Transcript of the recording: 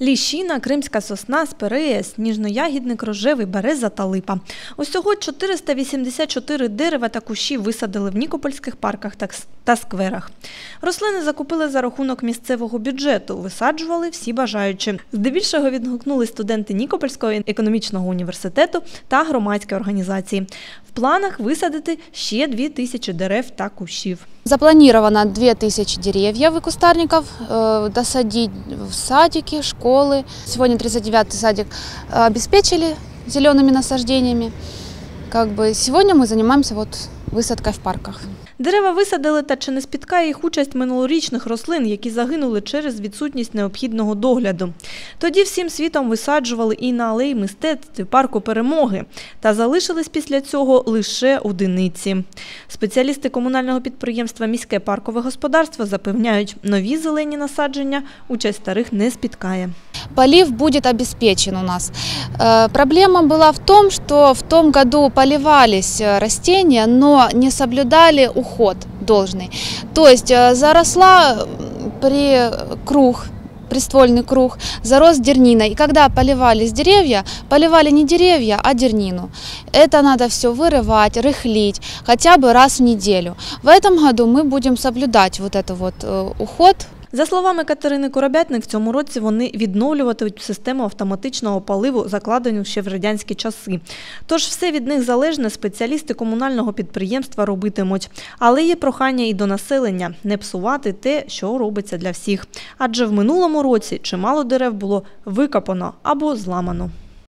Ліщина, кримська сосна, спирея, сніжноягідник, рожевий, береза та липа. Усього 484 дерева та кущі висадили в нікопольських парках та скверах. Рослини закупили за рахунок місцевого бюджету, висаджували всі бажаючі. Здебільшого відгукнули студенти Нікопольського економічного університету та громадські організації В планах висадити ще 2 тисячі дерев та кущів. Запланировано 2000 деревьев и кустарников э, досадить в садики, школы. Сегодня 39-й садик э, обеспечили зелеными насаждениями. Как бы сегодня мы занимаемся вот высадкой в парках. Дерева висадили, та чи не спіткає їх участь минулорічних рослин, які загинули через відсутність необхідного догляду. Тоді всім світом висаджували і на алеї мистецтв, і парку перемоги, та залишились після цього лише одиниці. Спеціалісти комунального підприємства Міське паркове господарство запевняють, нові зелені насадження участь старих не спіткає. Полив будет обеспечен у нас. Э, Проблема была в том, что в том году поливались э, растения, но не соблюдали уход должный. То есть э, заросла при круг, приствольный круг, зарос дерниной. И когда поливались деревья, поливали не деревья, а дернину. Это надо все вырывать, рыхлить, хотя бы раз в неделю. В этом году мы будем соблюдать вот это вот уход За словами Катерини Коробятник, в цьому році вони відновлюватимуть систему автоматичного поливу, закладену ще в радянські часи. Тож все від них залежне спеціалісти комунального підприємства робитимуть. Але є прохання і до населення не псувати те, що робиться для всіх. Адже в минулому році чимало дерев було викопано або зламано.